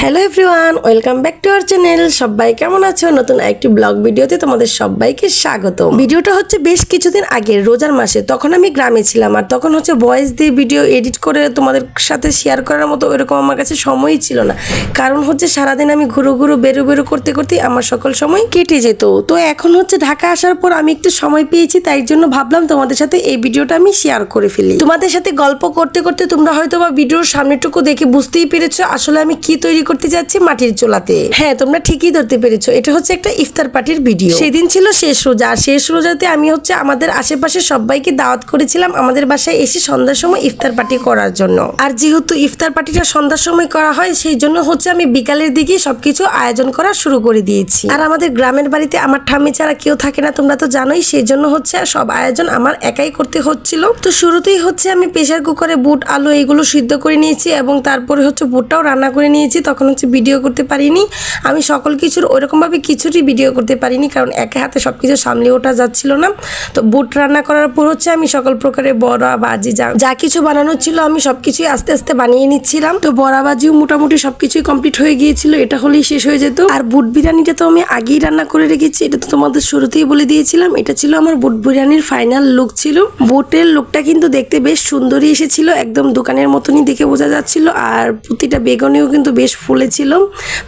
Hello everyone welcome back to our channel সবাই কেমন আছো? নতুন একটি ব্লগ ভিডিওতে তোমাদের সবাইকে স্বাগত ভিডিওটা হচ্ছে বেশ কিছুদিন আগে, রোজার মাসে। তখন আমি গ্রামে ছিলাম আর তখন হচ্ছে ভয়েস দিয়ে ভিডিও এডিট করে তোমাদের সাথে শেয়ার করার মতো এরকম আমার কাছে সময়ই ছিল না। কারণ হচ্ছে সারাদিন আমি ঘুরো ঘুরো, বেরো বেরো করতে করতে আমার সকল সময় কেটে যেত। তো এখন হচ্ছে ঢাকা আসার পর আমি একটু সময় পেয়েছি, তাই জন্য ভাবলাম তোমাদের সাথে এই ভিডিওটা আমি শেয়ার করে ফেলি। তোমাদের সাথে গল্প করতে করতে তোমরা হয়তো বা ভিডিওর সামনেটুকু দেখে বুঝতেই পেরেছ আসলে আমি কি তৈরি করতে যাচ্ছি মাটির চোলাতে। হ্যাঁ তোমরা ঠিকই ধরতে পেরেছ। এটা হচ্ছে একটা ইফতার পার্টির ভিডিও। সেদিন ছিল শেষ রোজা। আর শেষ রোজাতে আমি হচ্ছে আমাদের আশেপাশে সবাইকে দাওয়াত করেছিলাম আমাদের বাসায় এসে সন্ধ্যার সময় ইফতার পার্টি করার জন্য। আর যেহেতু ইফতার পার্টিটা সন্ধ্যার সময় করা হয় সেই জন্য হচ্ছে আমি বিকালের দিকে সবকিছু আয়োজন করা শুরু করে দিয়েছি। আর আমাদের গ্রামের বাড়িতে আমার ঠাম্মি ছাড়া কেউ থাকে না তোমরা তো জানোই সেই জন্য হচ্ছে সব আয়োজন আমার একাই করতে হচ্ছিল। তো শুরুতেই হচ্ছে আমি প্রেশার কুকারে বুট আলু এগুলো সিদ্ধ করে নিয়েছি এবং তারপরে হচ্ছে বুটটাও রান্না করে নিয়েছি। তখন হচ্ছে ভিডিও করতে পারিনি। আমি সকল কিছুর ওইরকমভাবে কিছুরই ভিডিও করতে পারিনি, কারণ একে হাতে সব কিছু সামলে ওঠা যাচ্ছিল না। তো বুট রান্না করার পর হচ্ছে আমি সকল প্রকারের বড়া, বাজি, যা যা কিছু বানানো ছিল আমি সব কিছুই আস্তে আস্তে বানিয়ে নিচ্ছিলাম। তো বড়া, বাজিও মোটামুটি সব কিছুই কমপ্লিট হয়ে গিয়েছিল, এটা হলেই শেষ হয়ে যেত। আর বুট বিরিয়ানিটা তো আমি আগেই রান্না করে রেখেছি, এটা তো তোমাদের শুরুতেই বলে দিয়েছিলাম, এটা ছিল আমার বুট বিরিয়ানির ফাইনাল লুক ছিল। বুটের লুকটা কিন্তু দেখতে বেশ সুন্দরই এসেছিল, একদম দোকানের মতনই দেখে বোঝা যাচ্ছিল, আর প্রতিটা বেগুনিও কিন্তু বেশ ফুলেছিল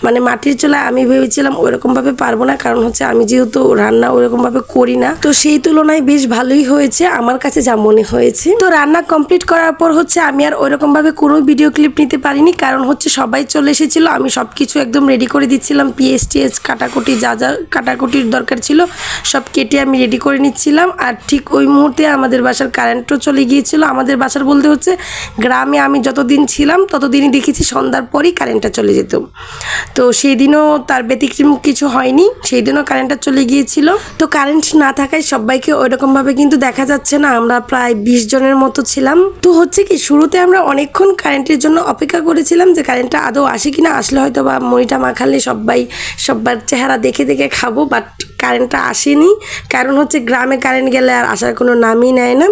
মানে মাটির চুলায় আমি ভেবেছিলাম ওইরকম ভাবে পারব না, কারণ হচ্ছে আমি যেহেতু রান্না ওইরকম ভাবে করি না। তো সেই তুলনায় বেশ ভালোই হয়েছে, আমার কাছে যা মনে হয়েছে। তো রান্না কমপ্লিট করার পর হচ্ছে আমি আর ওইরকম ভাবে কোনো ভিডিও ক্লিপ নিতে পারিনি, কারণ হচ্ছে সবাই চলে এসেছিল, আমি সব কিছু একদম রেডি করে দিচ্ছিলাম। পিএস টিএস কাটাকুটি যা যা কাটাকুটির দরকার ছিল, সব কেটে আমি রেডি করে নিচ্ছিলাম। আর ঠিক ওই মুহূর্তে আমাদের বাসার কারেন্টও চলে গিয়েছিল। আমাদের বাসার বলতে হচ্ছে, গ্রামে আমি যতদিন ছিলাম, ততদিনই দেখেছি সন্ধ্যার পরই কারেন্টটা চলে যেত। তো সেই দিনও তার ব্যতিক্রম কিছু হয়নি সেই দিনও কারেন্টটা চলে গিয়েছিল। তো কারেন্ট না থাকায় সবাইকে ওইরকমভাবে কিন্তু দেখা যাচ্ছে না, আমরা প্রায় বিশ জনের মতো ছিলাম। তো হচ্ছে কি, শুরুতে আমরা অনেকক্ষণ কারেন্টের জন্য অপেক্ষা করেছিলাম যে কারেন্টটা আদৌ আসে কি না আসলে হয়তো বা মুড়িটা মাখালে সবাই সবার চেহারা দেখে দেখে খাব বাট কারেন্টটা আসেনি। কারণ হচ্ছে গ্রামে কারেন্ট গেলে আর আসার কোনো নামই নেয় না।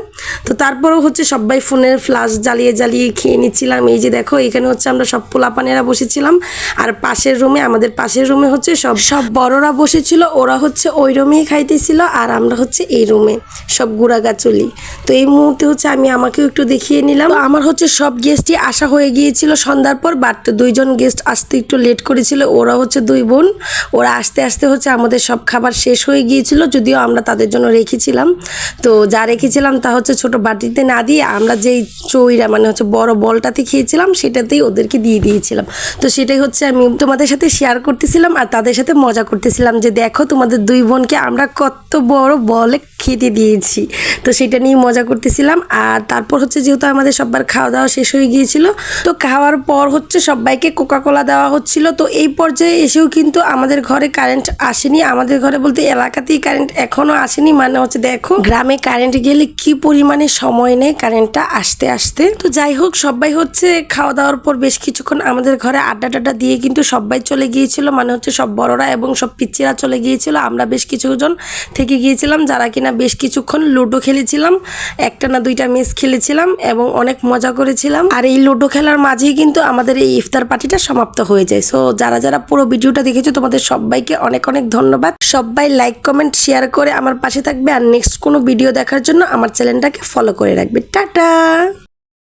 তো তারপরেও হচ্ছে সবাই ফোনের ফ্লাশ জ্বালিয়ে জ্বালিয়ে খেয়ে নিচ্ছিলাম। এই যে দেখো, এখানে হচ্ছে আমরা সব পোলাপানেরা বসেছিলাম। আর পাশের রুমে আমাদের পাশের রুমে হচ্ছে সব সব বড়রা বসেছিল। ওরা হচ্ছে ওই রুমেই খাইতেছিল। আর আমরা হচ্ছে এই রুমে সব গুড়াগাচলি তো এই মুহূর্তে হচ্ছে আমি আমাকেও একটু দেখিয়ে নিলাম। আমার হচ্ছে সব গেস্টই আসা হয়ে গিয়েছিল সন্ধ্যার পর বাট দুইজন গেস্ট আসতে একটু লেট করেছিল। ওরা হচ্ছে দুই বোন। ওরা আসতে আসতে হচ্ছে আমাদের সব খাবার শেষ হয়ে গিয়েছিল, যদিও আমরা তাদের জন্য রেখেছিলাম। তো যা রেখেছিলাম তা হচ্ছে ছোট বাটিতে না দিয়ে আমরা যেই চইরা মানে হচ্ছে বড় বলটাতে খেয়েছিলাম, সেটাতেই ওদেরকে দিয়ে দিয়েছিলাম। তো সেটাই হচ্ছে আমি তোমাদের সাথে শেয়ার করতেছিলাম আর তাদের সাথে মজা করতেছিলাম যে দেখো তোমাদের দুই বোনকে আমরা কত বড় বলে খেতে দিয়েছি। তো সেটা নিয়ে মজা করতেছিলাম। আর তারপর হচ্ছে যেহেতু আমাদের সবার খাওয়া দাওয়া শেষ হয়ে গিয়েছিল, তো খাওয়ার পর হচ্ছে সবাইকে কোকা কোলা দেওয়া হচ্ছিল। তো এই পর্যায়ে এসেও কিন্তু আমাদের ঘরে কারেন্ট আসেনি। আমাদের ঘরে বলতে এলাকাতেই কারেন্ট এখনও আসেনি। মানে হচ্ছে দেখো, গ্রামে কারেন্ট গেলে কি পরিমাণে সময় নেয় কারেন্টটা আসতে আসতে। তো যাই হোক সবাই হচ্ছে খাওয়া দাওয়ার পর বেশ কিছুক্ষণ আমাদের ঘরে আড্ডা টাড্ডা দিয়ে কিন্তু সবাই চলে গিয়েছিল। মানে হচ্ছে সব বড়রা এবং সব পিচ্চিরা চলে গিয়েছিল। আমরা বেশ কিছুজন থেকে গিয়েছিলাম, যারা কিনা বেশ কিছুক্ষণ লুডো খেলেছিলাম, একটা না দুইটা মেস খেলেছিলাম এবং অনেক মজা করেছিলাম। আর এই লুডো খেলার মাঝেই কিন্তু আমাদের এই ইফতার পার্টিটা সমাপ্ত হয়ে যায়। সো যারা যারা পুরো ভিডিওটা দেখেছ, তোমাদের সবাইকে অনেক অনেক ধন্যবাদ। সবাই লাইক কমেন্ট শেয়ার করে আমার পাশে থাকবে। আর নেক্সট কোনো ভিডিও দেখার জন্য আমার চ্যানেলটাকে ফলো করে রাখবে। টাটা!